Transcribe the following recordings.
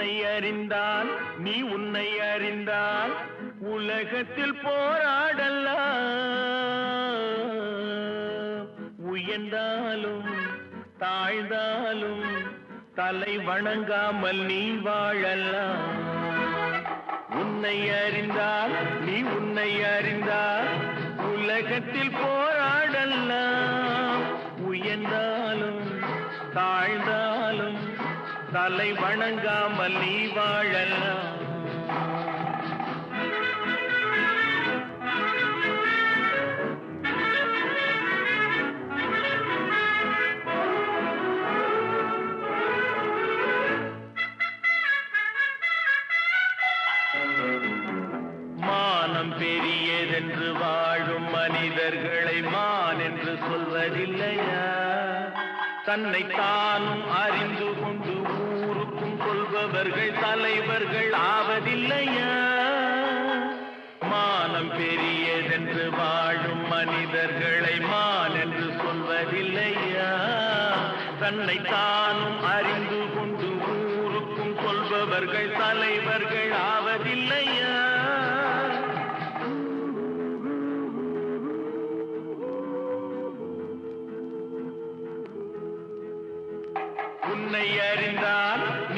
உன்னை அறிந்தால் நீ உன்னை அறிந்தால் உலகத்தில் போராடலாம். உயர்ந்தாலும் தாழ்ந்தாலும் தலை வணங்காமல் நீ வாழலாம். உன்னை அறிந்தால் நீ உன்னை அறிந்தால் உலகத்தில் போராடலாம். உயர்ந்தாலும் தாழ்ந்தாலும் தலை வணங்காமல் நீ வாழலாம் மானம் பெரியதென்று வாழும் மனிதர்களை மான் என்று சொல்வதில்லையா? தன்னை தானும் அறிந்து கொண்டு ஊருக்கும் தலைவர்கள் ஆவதில்லையா? மானம் பெரியதென்று வாழும் மனிதர்களை மான் என்று சொல்வதில்லையா? தன்னை தானும் அறிந்து கொண்டு ஊருக்கும் சொல்பவர்கள் தலைவர்கள் ஆவதில்லையா? உன்னை அறிந்தால்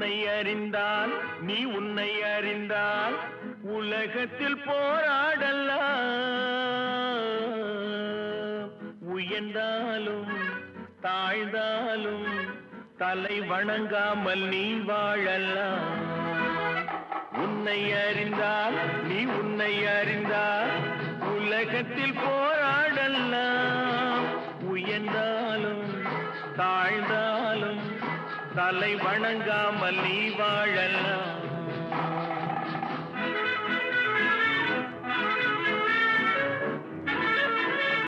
உன்னை அறிந்தால் நீ உன்னை அறிந்தால் உலகத்தில் போராடலாம். உயர்ந்தாலும் தாழ்ந்தாலும் தலை வணங்காமல் நீ வாழலாம். உன்னை அறிந்தால் நீ உன்னை அறிந்தால் உலகத்தில் போராடலாம். உயர்ந்தாலும் தாழ்ந்தாலும் தலை வணங்காமல் நீ வாழலாம்.